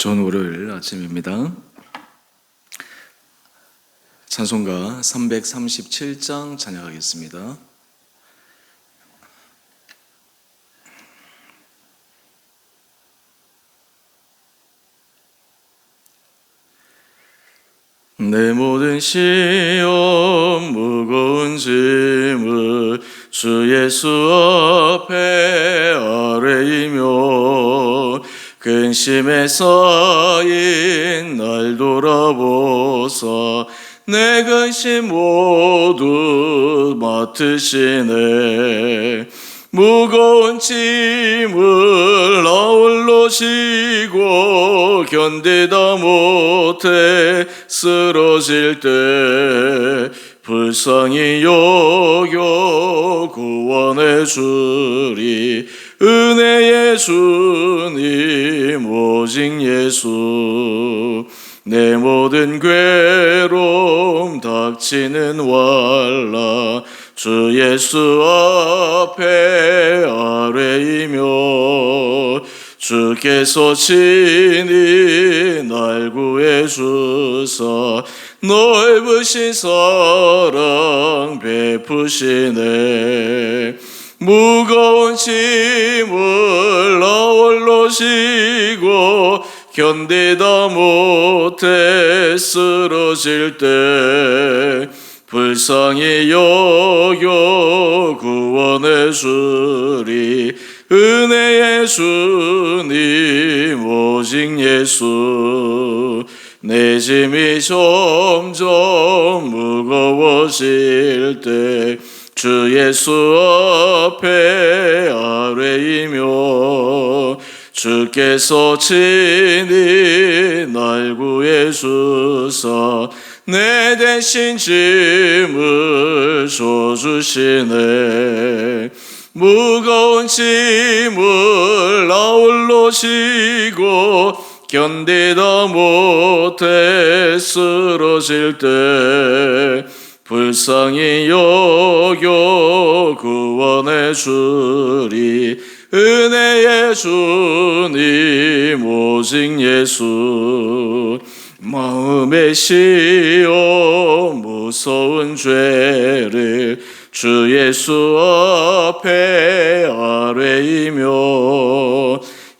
좋은 월요일 아침입니다. 찬송가 337장 찬양하겠습니다. 내 모든 시험 무거운 짐을 주 예수 앞에 근심에 쌓인 날 돌아보사 내 근심 모두 맡으시네. 무거운 짐을 아울러 지고 견디다 못해 쓰러질 때 불쌍히 여겨 구원해 주리 은혜의 주님 오직 예수. 내 모든 괴로움 닥치는 왈라. 주 예수 앞에 아뢰이며 주께서 친히 날 구해 주사 넓으신 사랑 베푸시네 무거운 짐을 아울러 지고 견디다 못해 쓰러질 때 불쌍히 여겨 구원해 주리 은혜의 주님 오직 예수. 내 짐이 점점 무거워질 때 주 예수 앞에 아뢰이며 주께서 친히 날 구해 주사 내 대신 짐을 져주시네. 무거운 짐을 아울러 지고 견디다 못해 쓰러질 때 불쌍히 여겨 구원해 주리. 은혜의 주님 오직 예수. 마음의 시험 무서운 죄를 주 예수 앞에 아뢰이며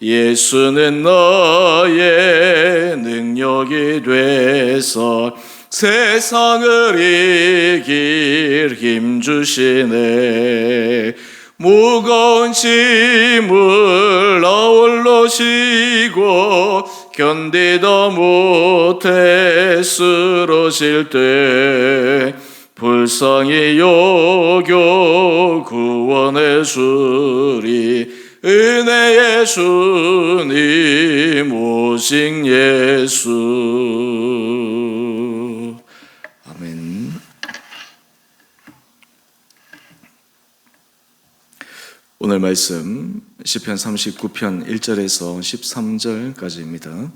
예수는 나의 능력이 돼서 세상을 이길 힘 주시네. 무거운 짐을 아울러 지고 견디다 못해 쓰러질 때 불쌍히 여겨 구원해 주리 은혜의 주님 오직 예수 아멘 오늘 말씀 시편 39편 1절에서 13절까지입니다.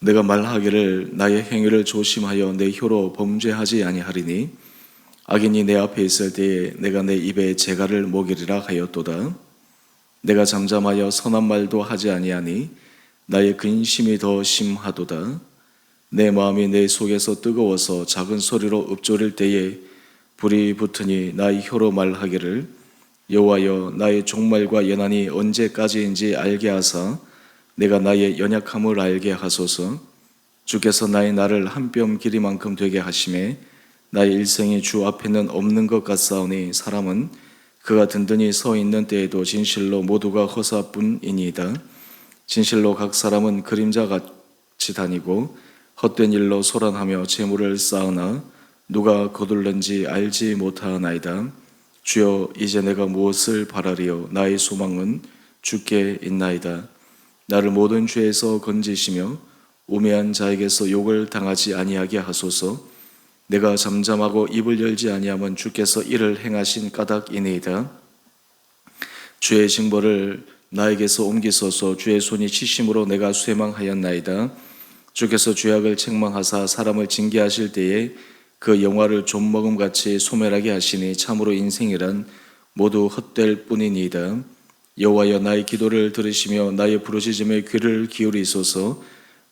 내가 말하기를 나의 행위를 조심하여 내 혀로 범죄하지 아니하리니 악인이 내 앞에 있을 때에 내가 내 입에 재갈을 먹이리라 하였도다. 내가 잠잠하여 선한 말도 하지 아니하니 나의 근심이 더 심하도다. 내 마음이 내 속에서 뜨거워서 작은 소리로 읊조릴 때에 불이 붙으니 나의 혀로 말하기를 여호와여 나의 종말과 연한이 언제까지인지 알게 하사 내가 나의 연약함을 알게 하소서. 주께서 나의 날을 한뼘 길이만큼 되게 하심에 나의 일생이 주 앞에는 없는 것 같사오니 사람은 그가 든든히 서 있는 때에도 진실로 모두가 허사뿐이니이다. 진실로 각 사람은 그림자 같이 다니고 헛된 일로 소란하며 재물을 쌓으나 누가 거둘는지 알지 못하나이다. 주여 이제 내가 무엇을 바라리요 나의 소망은 주께 있나이다. 나를 모든 죄에서 건지시며 우매한 자에게서 욕을 당하지 아니하게 하소서. 내가 잠잠하고 입을 열지 아니하면 주께서 이를 행하신 까닭이니이다. 주의 징벌을 나에게서 옮기소서 주의 손이 치심으로 내가 쇠망하였나이다. 주께서 죄악을 책망하사 사람을 징계하실 때에 그 영화를 좀먹음 같이 소멸하게 하시니 참으로 인생이란 모두 헛될 뿐이니이다. 여호와여 나의 기도를 들으시며 나의 부르짖음에 귀를 기울이소서.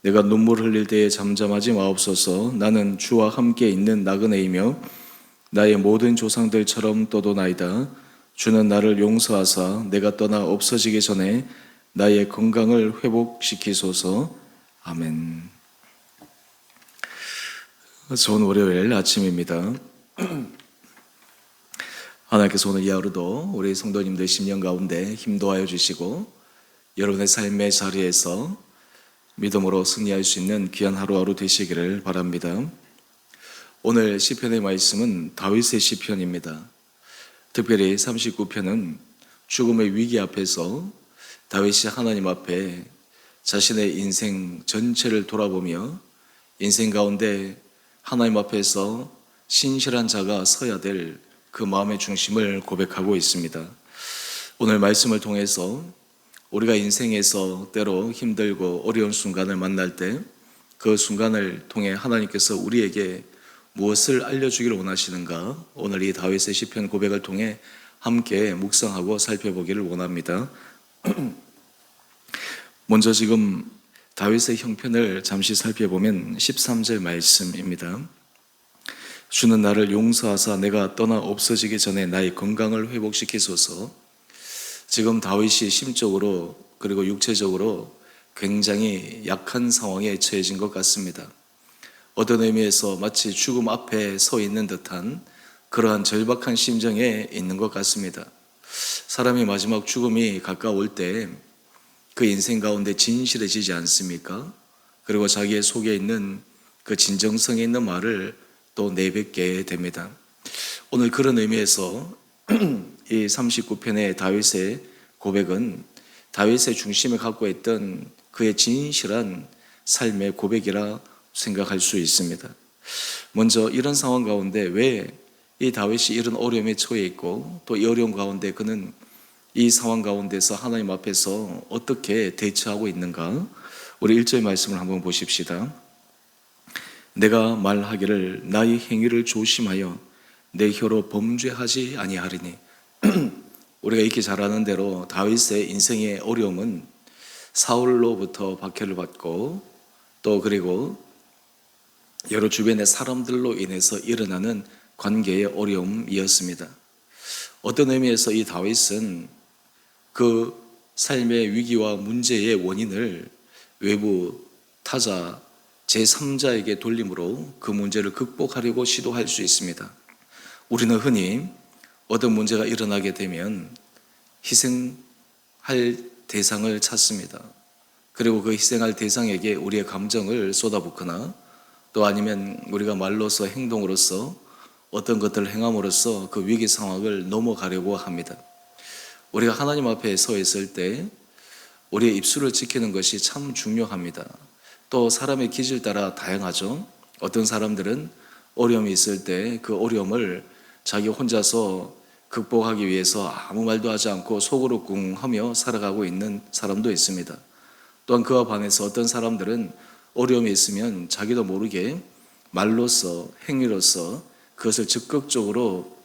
내가 눈물 흘릴 때에 잠잠하지 마옵소서. 나는 주와 함께 있는 나그네이며 나의 모든 조상들처럼 떠도나이다. 주는 나를 용서하사 내가 떠나 없어지기 전에 나의 건강을 회복시키소서. 아멘 좋은 월요일 아침입니다 하나님께서 오늘 이 하루도 우리 성도님들 심령 가운데 힘도하여 주시고 여러분의 삶의 자리에서 믿음으로 승리할 수 있는 귀한 하루하루 되시기를 바랍니다. 오늘 시편의 말씀은 다윗의 시편입니다. 특별히 39편은 죽음의 위기 앞에서 다윗이 하나님 앞에 자신의 인생 전체를 돌아보며 인생 가운데 하나님 앞에서 신실한 자가 서야 될 그 마음의 중심을 고백하고 있습니다. 오늘 말씀을 통해서 우리가 인생에서 때로 힘들고 어려운 순간을 만날 때 그 순간을 통해 하나님께서 우리에게 무엇을 알려주기를 원하시는가 오늘 이 다윗의 시편 고백을 통해 함께 묵상하고 살펴보기를 원합니다. 먼저 지금 다윗의 형편을 잠시 살펴보면 13절 말씀입니다. 주는 나를 용서하사 내가 떠나 없어지기 전에 나의 건강을 회복시키소서. 지금 다윗이 심적으로 그리고 육체적으로 굉장히 약한 상황에 처해진 것 같습니다. 어떤 의미에서 마치 죽음 앞에 서 있는 듯한 그러한 절박한 심정에 있는 것 같습니다. 사람이 마지막 죽음이 가까울 때 그 인생 가운데 진실해지지 않습니까? 그리고 자기의 속에 있는 그 진정성에 있는 말을 또 내뱉게 됩니다. 오늘 그런 의미에서 이 39편의 다윗의 고백은 다윗의 중심에 갖고 있던 그의 진실한 삶의 고백이라 생각할 수 있습니다. 먼저 이런 상황 가운데 왜 이 다윗이 이런 어려움에 처해 있고 또 이 어려움 가운데 그는 이 상황 가운데서 하나님 앞에서 어떻게 대처하고 있는가? 우리 1절 말씀을 한번 보십시다. 내가 말하기를 나의 행위를 조심하여 내 혀로 범죄하지 아니하리니 우리가 익히 잘 아는 대로 다윗의 인생의 어려움은 사울로부터 박해를 받고 또 그리고 여러 주변의 사람들로 인해서 일어나는 관계의 어려움이었습니다. 어떤 의미에서 이 다윗은 그 삶의 위기와 문제의 원인을 외부 타자 제3자에게 돌림으로 그 문제를 극복하려고 시도할 수 있습니다. 우리는 흔히 어떤 문제가 일어나게 되면 희생할 대상을 찾습니다. 그리고 그 희생할 대상에게 우리의 감정을 쏟아붓거나 또 아니면 우리가 말로서 행동으로서 어떤 것들을 행함으로써 그 위기 상황을 넘어가려고 합니다. 우리가 하나님 앞에 서 있을 때 우리의 입술을 지키는 것이 참 중요합니다. 또 사람의 기질 따라 다양하죠. 어떤 사람들은 어려움이 있을 때 그 어려움을 자기 혼자서 극복하기 위해서 아무 말도 하지 않고 속으로 꿍 하며 살아가고 있는 사람도 있습니다. 또한 그와 반해서 어떤 사람들은 어려움이 있으면 자기도 모르게 말로써 행위로서 그것을 적극적으로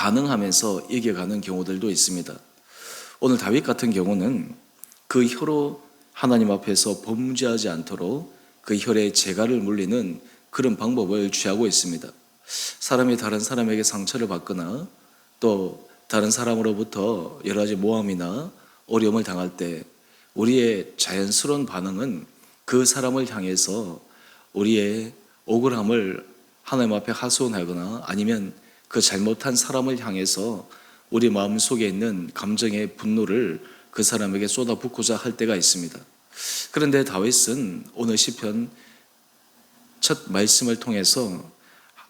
반응하면서 이겨가는 경우들도 있습니다. 오늘 다윗 같은 경우는 그 혀로 하나님 앞에서 범죄하지 않도록 그 혈의 재갈을 물리는 그런 방법을 취하고 있습니다. 사람이 다른 사람에게 상처를 받거나 또 다른 사람으로부터 여러 가지 모함이나 어려움을 당할 때 우리의 자연스러운 반응은 그 사람을 향해서 우리의 억울함을 하나님 앞에 하소연하거나 아니면 그 잘못한 사람을 향해서 우리 마음 속에 있는 감정의 분노를 그 사람에게 쏟아붓고자 할 때가 있습니다. 그런데 다윗은 오늘 시편 첫 말씀을 통해서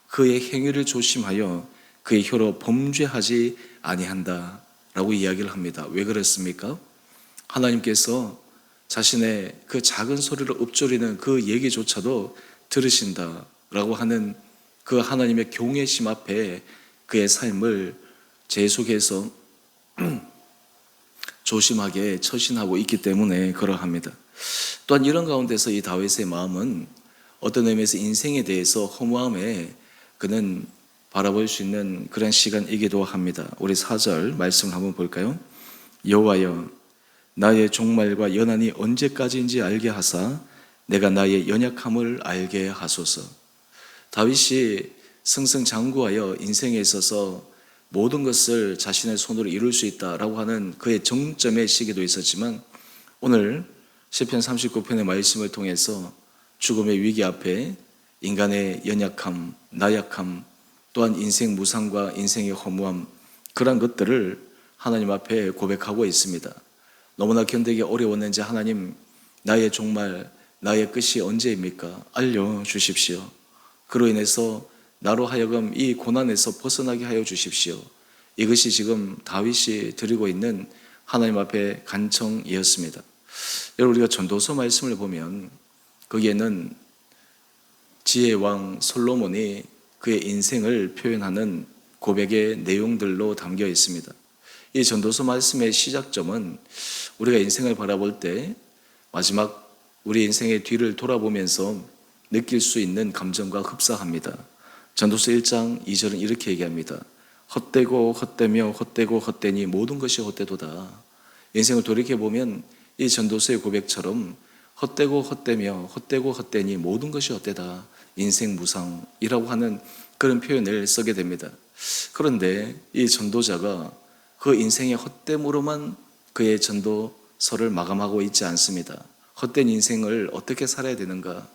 그의 행위를 조심하여 그의 혀로 범죄하지 아니한다라고 이야기를 합니다. 왜 그랬습니까? 하나님께서 자신의 그 작은 소리를 읊조리는 그 얘기조차도 들으신다라고 하는 그 하나님의 경외심 앞에 그의 삶을 제 속에서 조심하게 처신하고 있기 때문에 그러합니다. 또한 이런 가운데서 이 다윗의 마음은 어떤 의미에서 인생에 대해서 허무함에 그는 바라볼 수 있는 그런 시간이기도 합니다. 우리 4절 말씀을 한번 볼까요? 여호와여 나의 종말과 연한이 언제까지인지 알게 하사 내가 나의 연약함을 알게 하소서. 다윗이 승승장구하여 인생에 있어서 모든 것을 자신의 손으로 이룰 수 있다라고 하는 그의 정점의 시기도 있었지만 오늘 시편 39편의 말씀을 통해서 죽음의 위기 앞에 인간의 연약함, 나약함, 또한 인생 무상과 인생의 허무함 그런 것들을 하나님 앞에 고백하고 있습니다. 너무나 견디기 어려웠는지 하나님 나의 종말, 나의 끝이 언제입니까? 알려 주십시오. 그로 인해서 나로 하여금 이 고난에서 벗어나게 하여 주십시오. 이것이 지금 다윗이 드리고 있는 하나님 앞에 간청이었습니다. 여러분 우리가 전도서 말씀을 보면 거기에는 지혜 왕 솔로몬이 그의 인생을 표현하는 고백의 내용들로 담겨 있습니다. 이 전도서 말씀의 시작점은 우리가 인생을 바라볼 때 마지막 우리 인생의 뒤를 돌아보면서 느낄 수 있는 감정과 흡사합니다. 전도서 1장 2절은 이렇게 얘기합니다. 헛되고 헛되며 헛되고 헛되니 모든 것이 헛되도다. 인생을 돌이켜 보면 이 전도서의 고백처럼 헛되고 헛되며 헛되고 헛되니 모든 것이 헛되다. 인생 무상이라고 하는 그런 표현을 쓰게 됩니다. 그런데 이 전도자가 그 인생의 헛됨으로만 그의 전도서를 마감하고 있지 않습니다. 헛된 인생을 어떻게 살아야 되는가?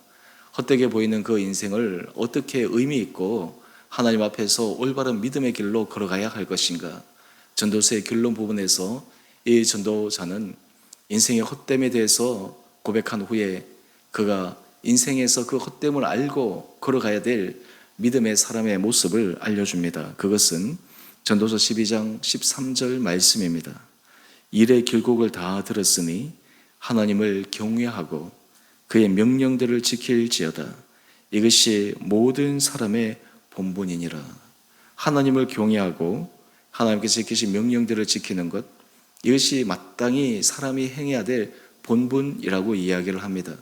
헛되게 보이는 그 인생을 어떻게 의미 있고 하나님 앞에서 올바른 믿음의 길로 걸어가야 할 것인가? 전도서의 결론 부분에서 이 전도자는 인생의 헛됨에 대해서 고백한 후에 그가 인생에서 그 헛됨을 알고 걸어가야 될 믿음의 사람의 모습을 알려줍니다. 그것은 전도서 12장 13절 말씀입니다. 일의 결국을 다 들었으니 하나님을 경외하고 그의 명령들을 지킬지어다. 이것이 모든 사람의 본분이니라. 하나님을 경외하고 하나님께서 지키신 명령들을 지키는 것, 이것이 마땅히 사람이 행해야 될 본분이라고 이야기를 합니다.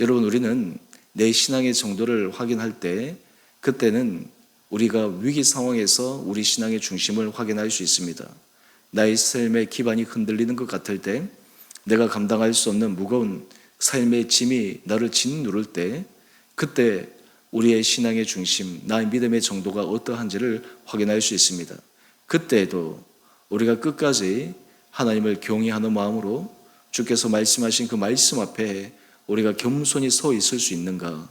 여러분, 우리는 내 신앙의 정도를 확인할 때, 그때는 우리가 위기 상황에서 우리 신앙의 중심을 확인할 수 있습니다. 나의 삶의 기반이 흔들리는 것 같을 때, 내가 감당할 수 없는 무거운 삶의 짐이 나를 짓누를 때, 그때 우리의 신앙의 중심, 나의 믿음의 정도가 어떠한지를 확인할 수 있습니다. 그때에도 우리가 끝까지 하나님을 경외하는 마음으로 주께서 말씀하신 그 말씀 앞에 우리가 겸손히 서 있을 수 있는가?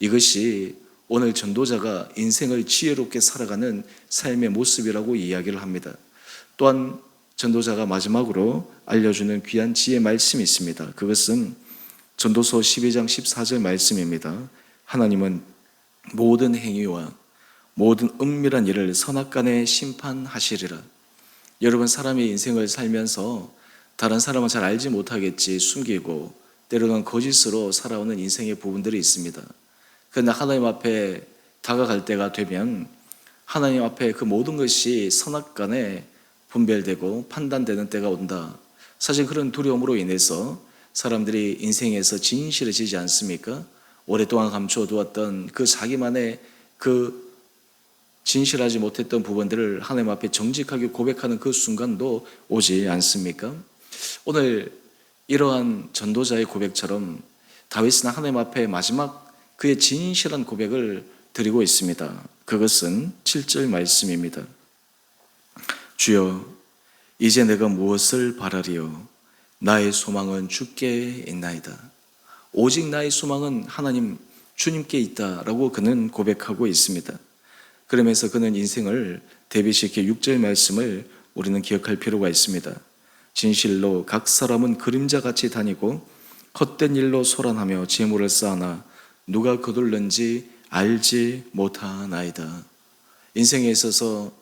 이것이 오늘 전도자가 인생을 지혜롭게 살아가는 삶의 모습이라고 이야기를 합니다. 또한 전도자가 마지막으로 알려주는 귀한 지혜 말씀이 있습니다. 그것은 전도서 12장 14절 말씀입니다. 하나님은 모든 행위와 모든 은밀한 일을 선악간에 심판하시리라. 여러분 사람이 인생을 살면서 다른 사람은 잘 알지 못하겠지 숨기고 때로는 거짓으로 살아오는 인생의 부분들이 있습니다. 그러나 하나님 앞에 다가갈 때가 되면 하나님 앞에 그 모든 것이 선악간에 분별되고 판단되는 때가 온다. 사실 그런 두려움으로 인해서 사람들이 인생에서 진실해지지 않습니까? 오랫동안 감춰두었던 그 자기만의 그 진실하지 못했던 부분들을 하나님 앞에 정직하게 고백하는 그 순간도 오지 않습니까? 오늘 이러한 전도자의 고백처럼 다윗은 하나님 앞에 마지막 그의 진실한 고백을 드리고 있습니다. 그것은 7절 말씀입니다. 주여, 이제 내가 무엇을 바라리요? 나의 소망은 주께 있나이다. 오직 나의 소망은 하나님 주님께 있다라고 그는 고백하고 있습니다. 그러면서 그는 인생을 대비시켜 6절 말씀을 우리는 기억할 필요가 있습니다. 진실로 각 사람은 그림자 같이 다니고 헛된 일로 소란하며 재물을 쌓아나 누가 거둘는지 알지 못하나이다. 인생에 있어서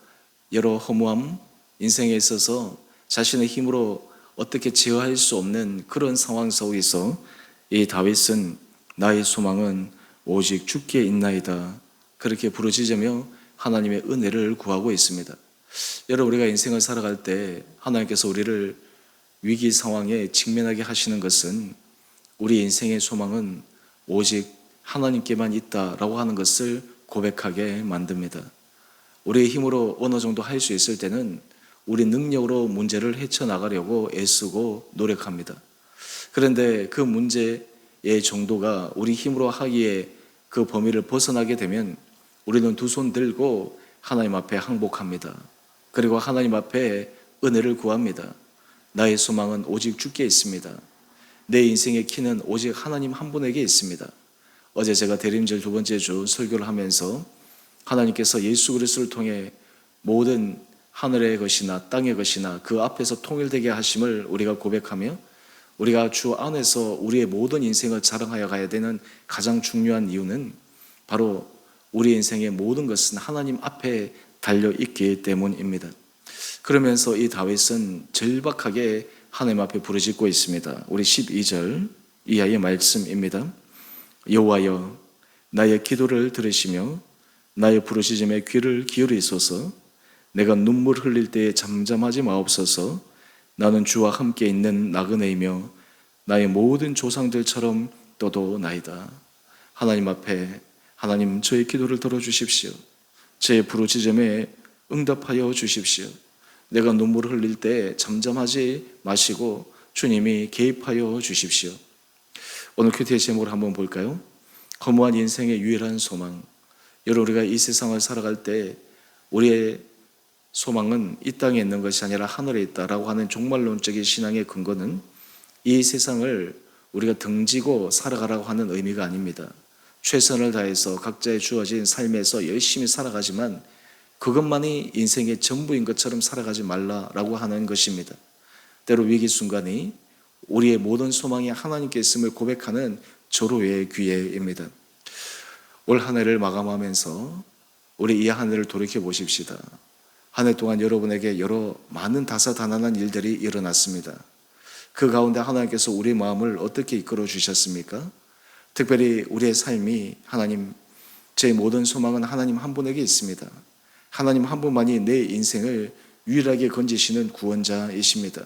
여러 허무함, 인생에 있어서 자신의 힘으로 어떻게 제어할 수 없는 그런 상황 속에서 이 다윗은 나의 소망은 오직 주께 있나이다. 그렇게 부르짖으며 하나님의 은혜를 구하고 있습니다. 여러분 우리가 인생을 살아갈 때 하나님께서 우리를 위기 상황에 직면하게 하시는 것은 우리 인생의 소망은 오직 하나님께만 있다라고 하는 것을 고백하게 만듭니다. 우리의 힘으로 어느 정도 할 수 있을 때는 우리 능력으로 문제를 헤쳐나가려고 애쓰고 노력합니다. 그런데 그 문제의 정도가 우리 힘으로 하기에 그 범위를 벗어나게 되면 우리는 두 손 들고 하나님 앞에 항복합니다. 그리고 하나님 앞에 은혜를 구합니다. 나의 소망은 오직 주께 있습니다. 내 인생의 키는 오직 하나님 한 분에게 있습니다. 어제 제가 대림절 두 번째 주 설교를 하면서 하나님께서 예수 그리스도를 통해 모든 하늘의 것이나 땅의 것이나 그 앞에서 통일되게 하심을 우리가 고백하며 우리가 주 안에서 우리의 모든 인생을 자랑하여 가야 되는 가장 중요한 이유는 바로 우리 인생의 모든 것은 하나님 앞에 달려 있기 때문입니다. 그러면서 이 다윗은 절박하게 하나님 앞에 부르짖고 있습니다. 우리 12절 이하의 말씀입니다. 여호와여 나의 기도를 들으시며 나의 부르짖음에 귀를 기울이소서 내가 눈물 흘릴 때에 잠잠하지 마옵소서 나는 주와 함께 있는 나그네이며 나의 모든 조상들처럼 떠도 나이다. 하나님 앞에 하나님 저의 기도를 들어주십시오. 제 부르짖음에 응답하여 주십시오. 내가 눈물을 흘릴 때 잠잠하지 마시고 주님이 개입하여 주십시오. 오늘 큐티의 제목을 한번 볼까요? 허무한 인생의 유일한 소망. 여러분 우리가 이 세상을 살아갈 때 우리의 소망은 이 땅에 있는 것이 아니라 하늘에 있다라고 하는 종말론적인 신앙의 근거는 이 세상을 우리가 등지고 살아가라고 하는 의미가 아닙니다. 최선을 다해서 각자의 주어진 삶에서 열심히 살아가지만 그것만이 인생의 전부인 것처럼 살아가지 말라라고 하는 것입니다. 때로 위기 순간이 우리의 모든 소망이 하나님께 있음을 고백하는 조로의 기회입니다. 올 한 해를 마감하면서 우리 이 한 해를 돌이켜 보십시다. 한 해 동안 여러분에게 여러 많은 다사다난한 일들이 일어났습니다. 그 가운데 하나님께서 우리 마음을 어떻게 이끌어 주셨습니까? 특별히 우리의 삶이 하나님, 제 모든 소망은 하나님 한 분에게 있습니다. 하나님 한 분만이 내 인생을 유일하게 건지시는 구원자이십니다.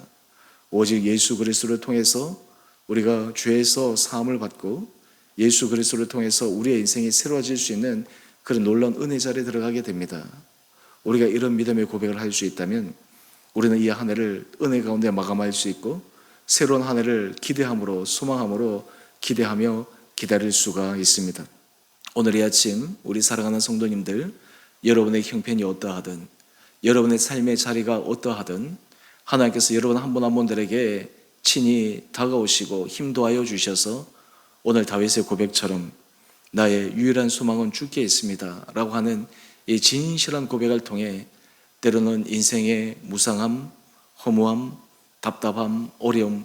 오직 예수 그리스도를 통해서 우리가 죄에서 사함을 받고 예수 그리스도를 통해서 우리의 인생이 새로워질 수 있는 그런 놀라운 은혜 자리에 들어가게 됩니다. 우리가 이런 믿음의 고백을 할 수 있다면 우리는 이 한 해를 은혜 가운데 마감할 수 있고 새로운 한 해를 기대함으로 소망함으로 기대하며 기다릴 수가 있습니다. 오늘 이 아침 우리 사랑하는 성도님들 여러분의 형편이 어떠하든 여러분의 삶의 자리가 어떠하든 하나님께서 여러분 한 분 한 분들에게 친히 다가오시고 힘도하여 주셔서 오늘 다윗의 고백처럼 나의 유일한 소망은 주께 있습니다. 라고 하는 이 진실한 고백을 통해 때로는 인생의 무상함, 허무함, 답답함, 어려움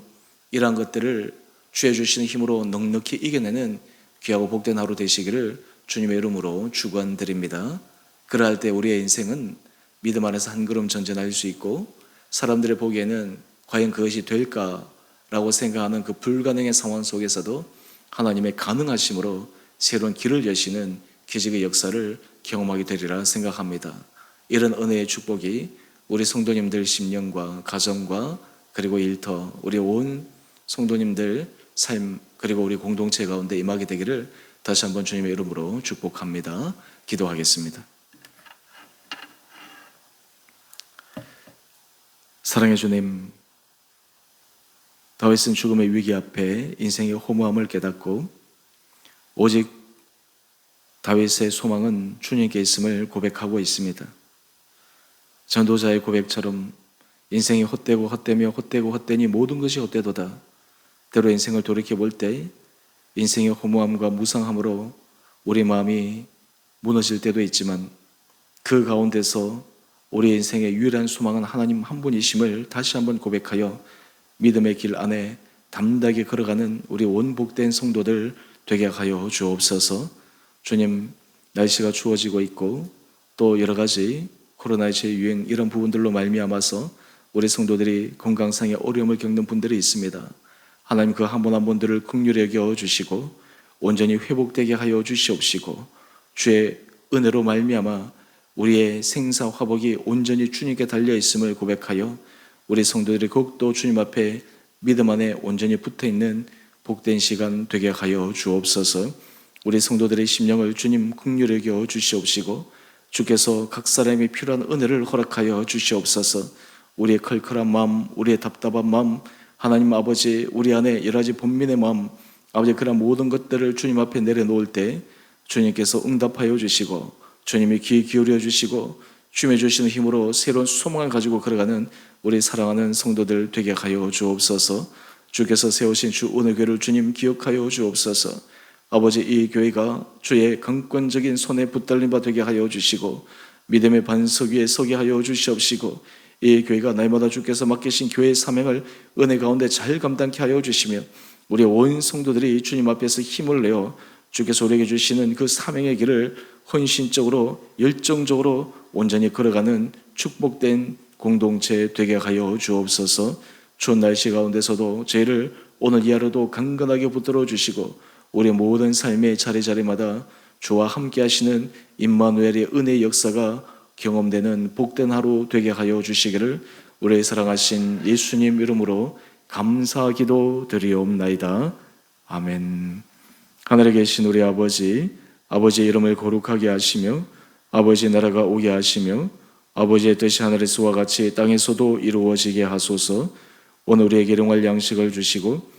이러한 것들을 주해 주시는 힘으로 넉넉히 이겨내는 귀하고 복된 하루 되시기를 주님의 이름으로 축원드립니다. 그러할 때 우리의 인생은 믿음 안에서 한 걸음 전진할 수 있고 사람들의 보기에는 과연 그것이 될까라고 생각하는 그 불가능의 상황 속에서도 하나님의 가능하심으로 새로운 길을 여시는 기적의 역사를 경험하게 되리라 생각합니다. 이런 은혜의 축복이 우리 성도님들 심령과 가정과 그리고 일터 우리 온 성도님들 삶 그리고 우리 공동체 가운데 임하게 되기를 다시 한번 주님의 이름으로 축복합니다. 기도하겠습니다. 사랑의 주님, 다윗은 죽음의 위기 앞에 인생의 허무함을 깨닫고 오직 다윗의 소망은 주님께 있음을 고백하고 있습니다. 전도자의 고백처럼 인생이 헛되고 헛되며 헛되고 헛되니 모든 것이 헛되도다. 때로 인생을 돌이켜 볼 때 인생의 허무함과 무상함으로 우리 마음이 무너질 때도 있지만 그 가운데서 우리 인생의 유일한 소망은 하나님 한 분이심을 다시 한번 고백하여 믿음의 길 안에 담대하게 걸어가는 우리 원복된 성도들 되게 하여 주옵소서. 주님 날씨가 추워지고 있고 또 여러 가지 코로나의 재유행 이런 부분들로 말미암아서 우리 성도들이 건강상의 어려움을 겪는 분들이 있습니다. 하나님 그한분한 분들을 긍휼히 여겨 주시고 온전히 회복되게 하여 주시옵시고 주의 은혜로 말미암아 우리의 생사 화복이 온전히 주님께 달려 있음을 고백하여 우리 성도들이 더욱더 주님 앞에 믿음 안에 온전히 붙어 있는 복된 시간 되게 하여 주옵소서. 우리 성도들의 심령을 주님 긍휼히 여겨 주시옵시고 주께서 각 사람이 필요한 은혜를 허락하여 주시옵소서. 우리의 컬컬한 마음, 우리의 답답한 마음, 하나님 아버지 우리 안에 여러 가지 본민의 마음, 아버지 그런 모든 것들을 주님 앞에 내려놓을 때 주님께서 응답하여 주시고 주님이 귀 기울여 주시고 주님의 주시는 힘으로 새로운 소망을 가지고 걸어가는 우리 사랑하는 성도들 되게 하여 주옵소서. 주께서 세우신 주 오늘 교회를 주님 기억하여 주옵소서. 아버지 이 교회가 주의 강권적인 손에 붙들림 바 되게 하여 주시고 믿음의 반석 위에 서게 하여 주시옵시고 이 교회가 날마다 주께서 맡기신 교회의 사명을 은혜 가운데 잘 감당케 하여 주시며 우리 온 성도들이 주님 앞에서 힘을 내어 주께서 우리에게 주시는 그 사명의 길을 헌신적으로 열정적으로 온전히 걸어가는 축복된 공동체 되게 하여 주옵소서. 추운 날씨 가운데서도 저희를 오늘 이 하루도 강건하게 붙들어 주시고 우리 모든 삶의 자리자리마다 주와 함께 하시는 임마누엘의 은혜의 역사가 경험되는 복된 하루 되게 하여 주시기를 우리의 사랑하신 예수님 이름으로 감사기도 드리옵나이다. 아멘. 하늘에 계신 우리 아버지, 아버지의 이름을 거룩하게 하시며 아버지의 나라가 오게 하시며 아버지의 뜻이 하늘에서와 같이 땅에서도 이루어지게 하소서. 오늘 우리에게 일용할 양식을 주시고